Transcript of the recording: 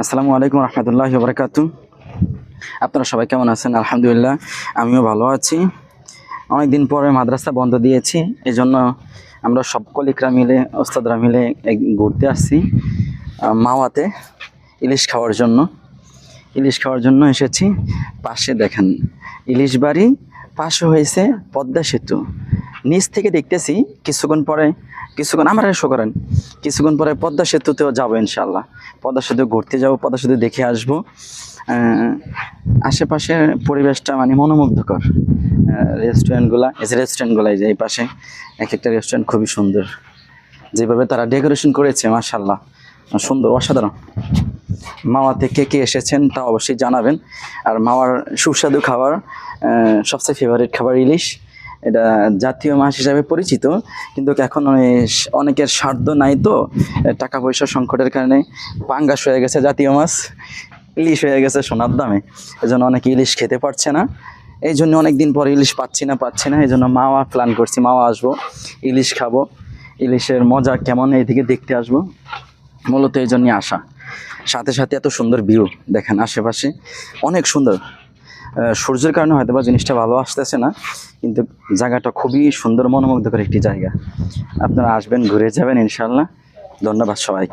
আসসালামু আলাইকুম রহমতুল্লাহ বরকাত আপনারা সবাই কেমন আছেন? আলহামদুলিল্লাহ, আমিও ভালো আছি। অনেকদিন পরে মাদ্রাসা বন্ধ দিয়েছি এই জন্য আমরা সব কলিকরা মিলে, ওস্তাদরা মিলে ঘুরতে আসছি মাওয়াতে ইলিশ খাওয়ার জন্য। ইলিশ খাওয়ার জন্য এসেছি। পাশে দেখেন, ইলিশ বাড়ি, পাশে হয়েছে পদ্মা সেতু। নিচ থেকে দেখতেছি কিছুক্ষণ পরে, কিছুক্ষণ আমার শো করেন। কিছুক্ষণ পরে পদ্মা সেতুতেও যাব ইনশাল্লাহ পদ্মা সেতু ঘুরতে যাব, পদ্মা সেতু দেখে আসব। আশেপাশের পরিবেশটা মানে মনোমুগ্ধকর। রেস্টুরেন্টগুলা এই যে রেস্টুরেন্টগুলো এই যে এই পাশে, এক একটা রেস্টুরেন্ট খুবই সুন্দর। যেভাবে তারা ডেকোরেশন করেছে মাশাল্লাহ সুন্দর, অসাধারণ। মাওয়া থেকে কে এসেছেন তা অবশ্যই জানাবেন। আর মাওয়ার সুস্বাদু খাবার সবচেয়ে ফেভারিট খাবার ইলিশ। এটা জাতীয় মাছ হিসাবে পরিচিত, কিন্তু এখন অনেকের সাধ্য নাই তো টাকা পয়সার সংকটের কারণে পাঙ্গাস হয়ে গেছে জাতীয় মাছ ইলিশ হয়ে গেছে সোনার দামে। এজন্য অনেকে ইলিশ খেতে পারছে না। এই জন্য অনেক দিন পর ইলিশ পাচ্ছি না পাচ্ছি না এই জন্য মাওয়া প্ল্যান করছি, মাওয়া আসব, ইলিশ খাব। ইলিশের মজা কেমন এইদিকে দেখতে আসব। মূলত এই জন্যই আসা। সাথে সাথে এত সুন্দর ভিউ দেখেন আশেপাশে। অনেক সুন্দর। সূর্যের কারণে হয়তো বা জিনিসটা ভালো আসতেছে না, কিন্তু জায়গাটা খুবই সুন্দর মনোমুগ্ধকর একটি জায়গা। আপনারা আসবেন, ঘুরে যাবেন ইনশাল্লাহ ধন্যবাদ সবাইকে।